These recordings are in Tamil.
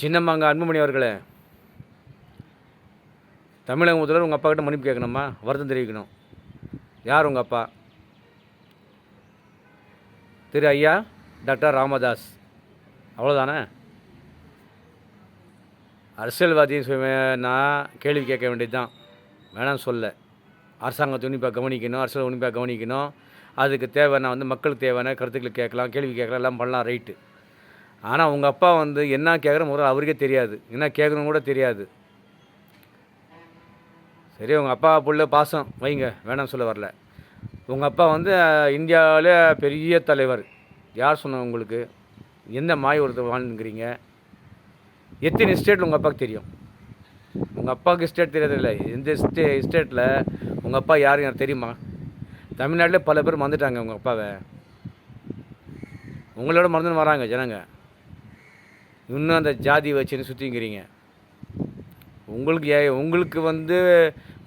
சின்னம்மாங்க அன்புமணி அவர்களே. தமிழக முதல்வர் உங்கள் அப்பா கிட்ட மன்னிப்பு கேட்கணுமா? வருத்தம் தெரிவிக்கணும். யார் உங்கள் அப்பா? திரு ஐயா டாக்டர் ராமதாஸ். அவ்வளோதானே அரசியல்வாதியும் நான் கேள்வி கேட்க வேண்டியது தான் வேணாம்னு சொல்ல. அரசாங்கத்தை உன்னிப்பாக கவனிக்கணும் அரசியல் உன்னிப்பாக கவனிக்கணும். அதுக்கு தேவையான வந்து மக்களுக்கு தேவையான கருத்துக்களை கேட்கலாம் கேள்வி கேட்கலாம் எல்லாம் பண்ணலாம் ரைட்டு. ஆனால் உங்கள் அப்பா வந்து என்ன கேட்குற முதல்ல அவருக்கே தெரியாது. என்ன கேட்கணும் கூட தெரியாது. சரி உங்கள் அப்பா புள்ள பாசம். வைங்க வேணாம்னு சொல்ல வரல. உங்கள் அப்பா வந்து இந்தியாவிலே பெரிய தலைவர். யார் சொன்ன உங்களுக்கு? எந்த மாய் ஒருத்தர் வாழ்ந்துக்கிறீங்க எத்தனை ஸ்டேட் உங்கள் அப்பாவுக்கு தெரியும்? உங்கள் அப்பாவுக்கு ஸ்டேட் தெரியாதில்ல. எந்த ஸ்டே ஸ்டேட்டில் உங்கள் அப்பா யாரும் எனக்கு தெரியுமா? தமிழ்நாட்டில் பல பேர் மறந்துட்டாங்க உங்கள் அப்பாவை. உங்களோட மறந்துன்னு வராங்க ஜனங்க. இன்னும் அந்த ஜாதி வச்சுன்னு சுற்றிங்கிறீங்க உங்களுக்கு ஏ உங்களுக்கு வந்து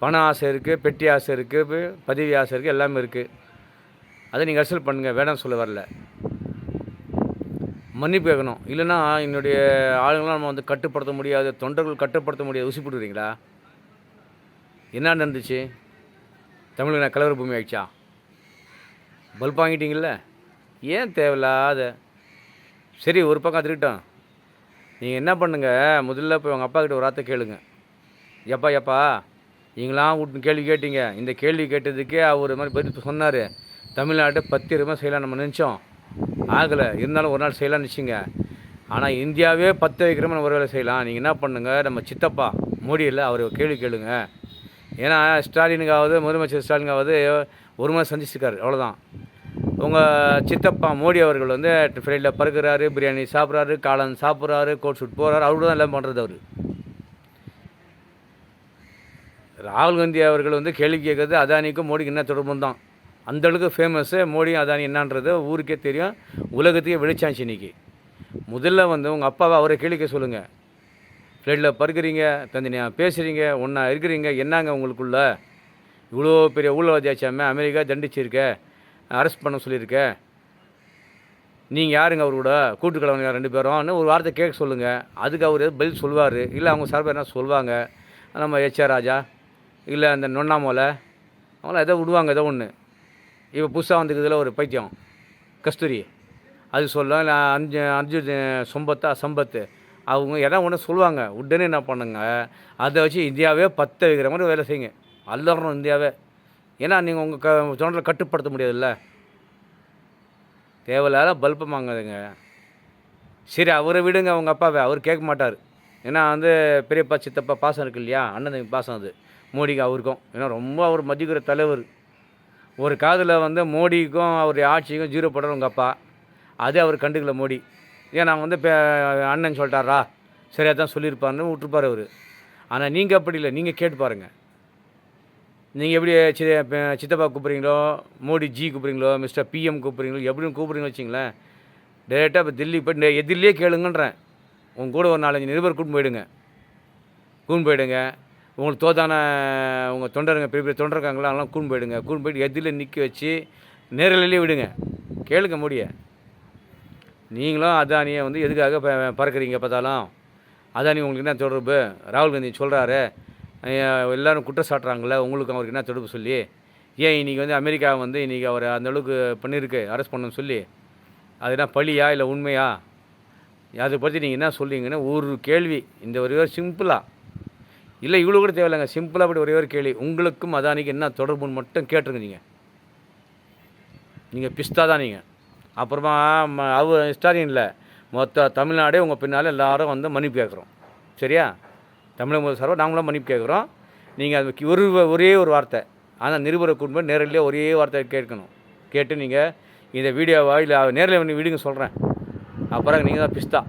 பண ஆசை இருக்குது பெட்டி ஆசை இருக்குது பதவி ஆசை இருக்குது எல்லாமே இருக்குது அதை நீங்கள் அரசியல் பண்ணுங்கள் வேணாம் சொல்ல வரல. மன்னிப்பு கேட்கணும். இல்லைன்னா என்னுடைய ஆளுங்களாம் நம்ம வந்து கட்டுப்படுத்த முடியாது தொண்டர்கள் கட்டுப்படுத்த முடியாது உசி போட்டுக்கிறீங்களா? என்ன நடந்துச்சு? தமிழுக்கு நான் கலவர பூமி ஆயிடுச்சா? பல்ப் வாங்கிட்டீங்கள ஏன் தேவையில்லாத? சரி ஒரு பக்கம் திருக்கிட்டோம் நீங்கள் என்ன பண்ணுங்கள் முதல்ல போய் உங்கள் அப்பா கிட்ட ஒரு வார்த்தை கேளுங்க. எப்பா எப்பா நீங்களாம் விட்டு கேள்வி கேட்டீங்க. இந்த கேள்வி கேட்டதுக்கே அவர் மாதிரி பதில் சொன்னார். தமிழ்நாட்டை பத்து ரூபாய் செய்யலாம் நம்ம நினச்சோம். ஆகலை. இருந்தாலும் ஒரு நாள் செய்யலாம்னு நினச்சிங்க. ஆனால் இந்தியாவே பத்து வைக்கிற மாதிரி ஒரு வேலை செய்யலாம். நீங்கள் என்ன பண்ணுங்கள் நம்ம சித்தப்பா மோடி அவர் கேள்வி கேளுங்க. ஏன்னா ஸ்டாலினுக்காவது முதலமைச்சர் ஸ்டாலினுக்காவது ஒரு மாதிரி சந்திச்சிருக்காரு. அவ்வளோதான் உங்கள் சித்தப்பா மோடி அவர்கள் வந்து ஃப்ரைடில் பறக்கிறாரு பிரியாணி சாப்பிட்றாரு காளான் சாப்பிட்றாரு கோட் ஷூட் போகிறாரு அவரு தான் எல்லாம் பண்ணுறது அவர். ராகுல் காந்தி அவர்கள் வந்து கேள்வி கேட்குறது அதானிக்கும் மோடிக்கு என்ன தொடர்பு தான் அந்தளவுக்கு ஃபேமஸ்ஸு மோடி அதானி என்னன்றது ஊருக்கே தெரியும் உலகத்துக்கே வெளிச்சாச்சு இன்னைக்கு. முதல்ல வந்து உங்கள் அப்பாவை அவரை கேளிக்க சொல்லுங்கள் ஃப்ளைட்டில் பறக்குறீங்க தந்தனியாக பேசுகிறீங்க ஒன்றா இருக்கிறீங்க என்னங்க உங்களுக்குள்ள? இவ்வளோ பெரிய ஊழல்வாதியாச்சாமே அமெரிக்கா தண்டிச்சிருக்க. அரெஸ்ட் பண்ண சொல்லியிருக்க. நீங்கள் யாருங்க அவர் கூட? கூட்டுக்கலவங்க ரெண்டு பேரும்னு ஒரு வார்த்தை கேட்க சொல்லுங்கள் அதுக்கு அவர் பதில் சொல்லுவார் இல்லை அவங்க சார்பாக என்ன சொல்லுவாங்க நம்ம ஹெச்ஆர் ராஜா இல்லை அந்த நொண்ணாமலை அவங்களாம் எதோ விடுவாங்க ஏதோ ஒன்று இப்போ புதுசாக வந்துக்கிறதுல ஒரு பைத்தியம் கஸ்தூரி. அது சொல்லும். இல்லை அஞ்சு அஞ்சு சொம்பத்தா சம்பத்து அவங்க எதாவது ஒன்று சொல்லுவாங்க? உடனே என்ன பண்ணுங்க? அதை வச்சு இந்தியாவே பத்த வைக்கிற மாதிரி வேலை செய்யுங்க. அல்லறணும் இந்தியாவே. ஏன்னா நீங்கள் உங்கள் க தொண்டரை கட்டுப்படுத்த முடியாதுல்ல? தேவையில்லாத பல்பை வாங்காதுங்க. சரி அவரை விடுங்க அவங்க அப்பாவை. அவர் கேட்க மாட்டார். ஏன்னா வந்து பெரியப்பா சித்தப்பா பாசம் இருக்கு இல்லையா? அண்ணன் தம்பி பாசம் அது. மோடிக்கு அவருக்கும். ஏன்னா ரொம்ப அவர் மதிக்கிற தலைவர். ஒரு காதில் வந்து மோடிக்கும் அவருடைய ஆட்சிக்கும் ஜீரோ போடுற உங்கள் அப்பா. அதே அவர் கண்டுக்கல மோடி. ஏன் நான் வந்து அண்ணன் சொல்லிட்டாரா? சரியாக தான் சொல்லியிருப்பாருன்னு விட்டுருப்பார் அவர். ஆனால் நீங்கள் அப்படி இல்லை. நீங்கள் கேட்டு பாருங்கள் நீங்கள் எப்படி சி சித்தப்பா கூப்பிட்றீங்களோ மோடி ஜி கூப்பிட்றீங்களோ மிஸ்டர் பிஎம் கூப்பிட்றீங்களோ எப்படின்னு கூப்பிட்றீங்கன்னு வச்சிங்களேன் டேரெக்டாக இப்போ தில்லி போய் எதிரிலே கேளுங்கன்றேன். உங்க கூட ஒரு நாலஞ்சு நிருபர் கூட்டு போயிடுங்க. கூண்டு போயிடுங்க. உங்களுக்கு தோதான உங்கள் தொண்டருங்க பெரிய பெரிய தொண்டர் இருக்காங்களா அவங்களாம் கூண்டு போயிடுங்க. கூண்டு போயிட்டு எதிரில் நிற்க வச்சு நேரலையிலே விடுங்க. கேளுங்க முடிய. நீங்களும் அதானியை வந்து எதுக்காக ப- பறக்குறீங்க பார்த்தாலும் அதானி உங்களுக்கு என்ன தொடர்பு? ராகுல் காந்தி சொல்கிறாரு எல்லோரும் குற்றம் சாட்டுறாங்கள உங்களுக்கு அவருக்கு என்ன தொடர்பு சொல்லி? ஏன் இன்றைக்கி வந்து அமெரிக்கா வந்து இன்றைக்கி அவர் அந்த அளவுக்கு பண்ணியிருக்கு அரெஸ்ட் பண்ணணும்னு சொல்லி? அது என்ன பழியா இல்லை உண்மையா? அதை பற்றி நீங்கள் என்ன சொல்றீங்கன்னு ஒரு கேள்வி. இந்த ஒரே ஒரு சிம்பிளாக இல்லை இவ்வளோ கூட தேவையில்லைங்க. சிம்பிளாக அப்படி ஒரே ஒரு கேள்வி. உங்களுக்கும் அதானிக்கு என்ன தொடர்புன்னு மட்டும் கேட்டுருங்க நீங்கள் நீங்கள் பிஸ்தா தான் நீங்கள் அப்புறமா ம- அவ ஸ்டாலின் இல்லை. மொத்த தமிழ்நாடே உங்கள் பின்னால் எல்லோரும் வந்து மன்னிப்பு கேட்குறோம். சரியா? தமிழக முதல் சார்பாக நாங்களும் மன்னிப்பு கேட்குறோம். நீங்கள் அது ஒரு ஒரே ஒரு வார்த்தை. ஆனால் நிருபரை கூட்டு போய் நேரடியாக ஒரே வார்த்தை கேட்கணும். கேட்டு நீங்கள் இந்த வீடியோவா இல்லை நேரில் வந்து விடுங்க சொல்கிறேன் அப்புறம் நீங்கள் தான் பிஸ்தா.